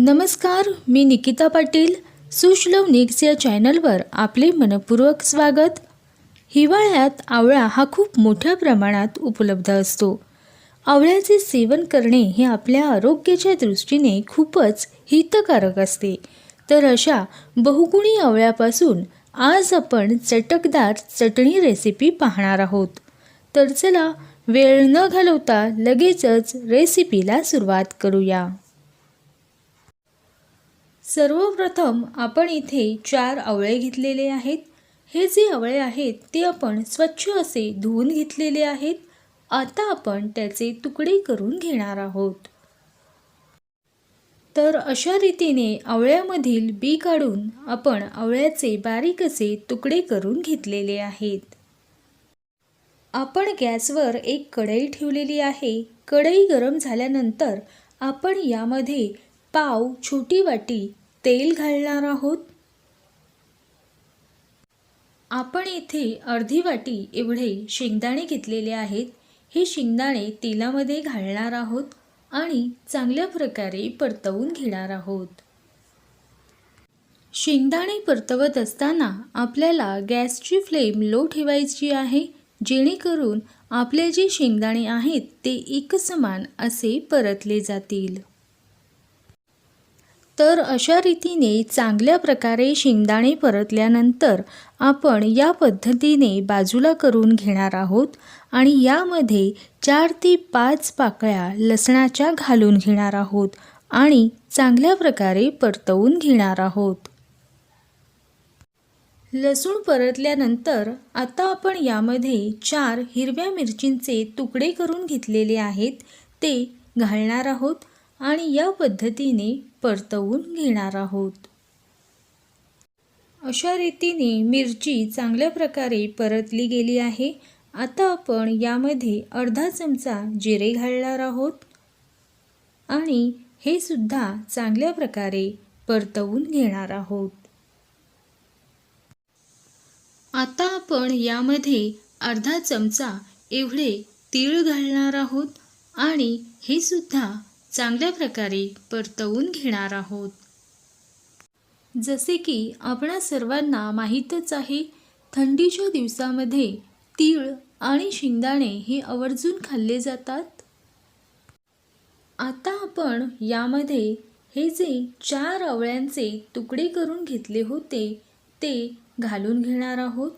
नमस्कार मी निकिता पाटील सुशलव निक्स या चॅनलवर आपले मनपूर्वक स्वागत. हिवाळ्यात आवळा हा खूप मोठ्या प्रमाणात उपलब्ध असतो. आवळ्याचे सेवन करणे हे आपल्या आरोग्याच्या दृष्टीने खूपच हितकारक असते. तर अशा बहुगुणी आवळ्यापासून आज आपण चटकदार चटणी रेसिपी पाहणार आहोत. तर चला वेळ न घालवता लगेचच रेसिपीला सुरुवात करूया. सर्वप्रथम आपण इथे चार आवळे घेतलेले आहेत. हे जे आवळे आहेत ते आपण स्वच्छ असे धुवून घेतलेले आहेत. आता आपण त्याचे तुकडे करून घेणार आहोत. तर अशा रीतीने आवळ्यामधील बी काढून आपण आवळ्याचे बारीक असे तुकडे करून घेतलेले आहेत. आपण गॅसवर एक कढई ठेवलेली आहे. कढई गरम झाल्यानंतर आपण यामध्ये पाव छोटी वाटी तेल घालणार आहोत. आपण इथे अर्धी वाटी एवढे शेंगदाणे घेतलेले आहेत. हे शेंगदाणे तेलामध्ये घालणार आहोत आणि चांगल्या प्रकारे परतवून घेणार आहोत. शेंगदाणे परतवत असताना आपल्याला गॅसची फ्लेम लो ठेवायची आहे जेणेकरून आपले जे शेंगदाणे आहेत ते एकसमान असे परतले जातील. तर अशा रीतीने चांगल्या प्रकारे शेंगदाणे परतल्यानंतर आपण या पद्धतीने बाजूला करून घेणार आहोत आणि यामध्ये चार ते पाच पाकळ्या लसणाच्या घालून घेणार आहोत आणि चांगल्या प्रकारे परतवून घेणार आहोत. लसूण परतल्यानंतर आता आपण यामध्ये चार हिरव्या मिरचींचे तुकडे करून घेतलेले आहेत. ते घालणार आहोत. आणि या पद्धतीने परतवून घेणार आहोत. अशा रीतीने मिरची चांगल्या प्रकारे परतली गेली आहे. आता आपण यामध्ये अर्धा चमचा जिरे घालणार आहोत. आणि हे सुद्धा चांगल्या प्रकारे परतवून घेणार आहोत. आता आपण यामध्ये अर्धा चमचा एवढे तीळ घालणार आहोत. आणि हे सुद्धा चांगल्या प्रकारे परतवून घेणार आहोत. जसे की आपणा सर्वांना माहीतच आहे थंडीच्या दिवसामध्ये तीळ आणि शेंगदाणे हे आवर्जून खाल्ले जातात. आता आपण यामध्ये हे जे चार आवळ्यांचे तुकडे करून घेतले होते ते घालून घेणार आहोत.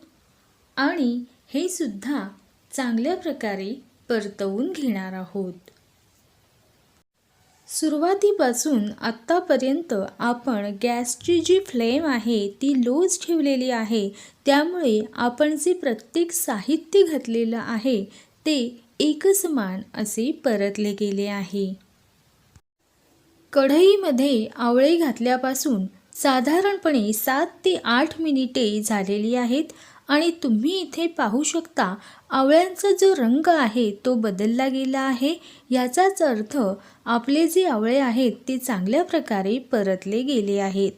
आणि हे सुद्धा चांगल्या प्रकारे परतवून घेणार आहोत. सुरुवातीपासून आत्तापर्यंत आपण गॅसची जी फ्लेम आहे ती लोज ठेवलेली आहे त्यामुळे आपण जे प्रत्येक साहित्य घातलेलं आहे ते एकसमान असे परतले गेले आहे. कढईमध्ये आवळे घातल्यापासून साधारणपणे सात ते आठ मिनिटे झालेली आहेत आणि तुम्ही इथे पाहू शकता आवळ्यांचा जो रंग आहे तो बदलला गेला आहे. याचाच अर्थ आपले जे आवळे आहेत ते चांगल्या प्रकारे परतले गेले आहेत.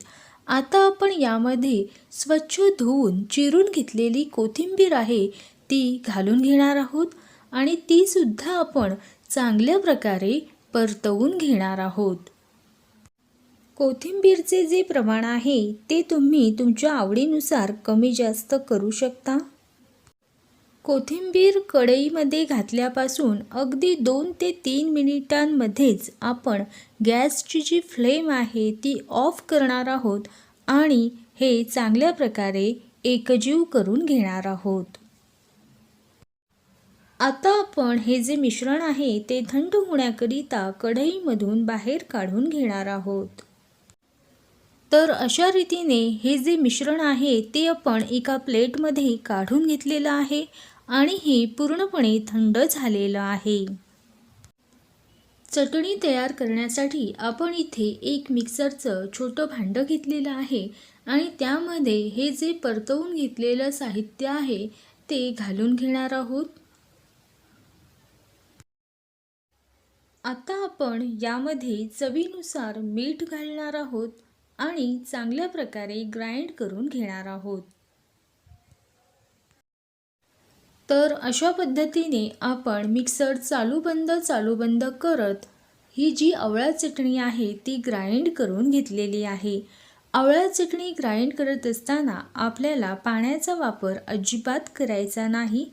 आता आपण यामध्ये स्वच्छ धुवून चिरून घेतलेली कोथिंबीर आहे ती घालून घेणार आहोत आणि तीसुद्धा आपण चांगल्या प्रकारे परतवून घेणार आहोत. कोथिंबीरचे जे प्रमाण आहे ते तुम्ही तुमच्या आवडीनुसार कमी जास्त करू शकता. कोथिंबीर कढईमध्ये घातल्यापासून अगदी दोन ते तीन मिनिटांमध्येच आपण गॅसची जी फ्लेम आहे ती ऑफ करणार आहोत आणि हे चांगल्या प्रकारे एकजीव करून घेणार आहोत. आता आपण हे जे मिश्रण आहे ते थंड होण्याकरिता कढईमधून बाहेर काढून घेणार आहोत. तर अशा रीतीने हे जे मिश्रण आहे ते आपण एका प्लेटमध्ये काढून घेतलेलं आहे आणि हे पूर्णपणे थंड झालेलं आहे. चटणी तयार करण्यासाठी आपण इथे एक मिक्सरचं छोटं भांडं घेतलेलं आहे आणि त्यामध्ये हे जे परतवून घेतलेलं साहित्य आहे ते घालून घेणार आहोत. आता आपण यामध्ये चवीनुसार मीठ घालणार आहोत. आणि चांगल्या प्रकारे ग्राइंड करून घेणार आहोत. तर अशा पद्धतीने आपण मिक्सर चालू बंद चालू बंद करत ही जी आवळा चटणी आहे ती ग्राइंड करून घेतलेली आहे. आवळा चटणी ग्राइंड करत असताना आपल्याला पाण्याचा वापर अजिबात करायचा नाही.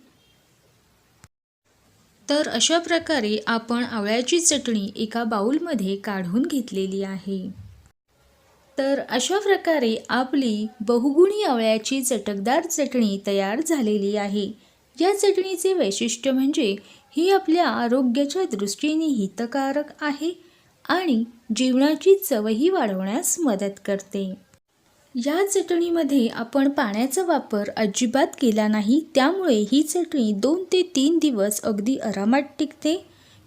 तर अशा प्रकारे आपण आवळ्याची चटणी एका बाऊलमध्ये काढून घेतलेली आहे. तर अशा प्रकारे आपली बहुगुणी आवळ्याची चटकदार चटणी तयार झालेली आहे. या चटणीचे वैशिष्ट्य म्हणजे ही आपल्या आरोग्याच्या दृष्टीने हितकारक आहे आणि जीवनाची चवही वाढवण्यास मदत करते. या चटणीमध्ये आपण पाण्याचा वापर अजिबात केला नाही त्यामुळे ही चटणी दोन ते तीन दिवस अगदी आरामात टिकते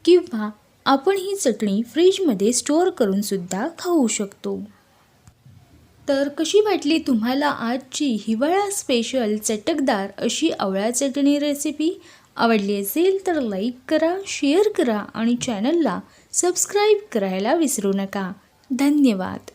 किंवा आपण ही चटणी फ्रीजमध्ये स्टोअर करूनसुद्धा खाऊ शकतो. तर कशी वाटली तुम्हाला आजची हिवाळा स्पेशल चटकदार अशी आवळा चटणी रेसिपी आवडली असेल तर लाईक करा शेअर करा आणि चॅनलला सबस्क्राईब करायला विसरू नका. धन्यवाद.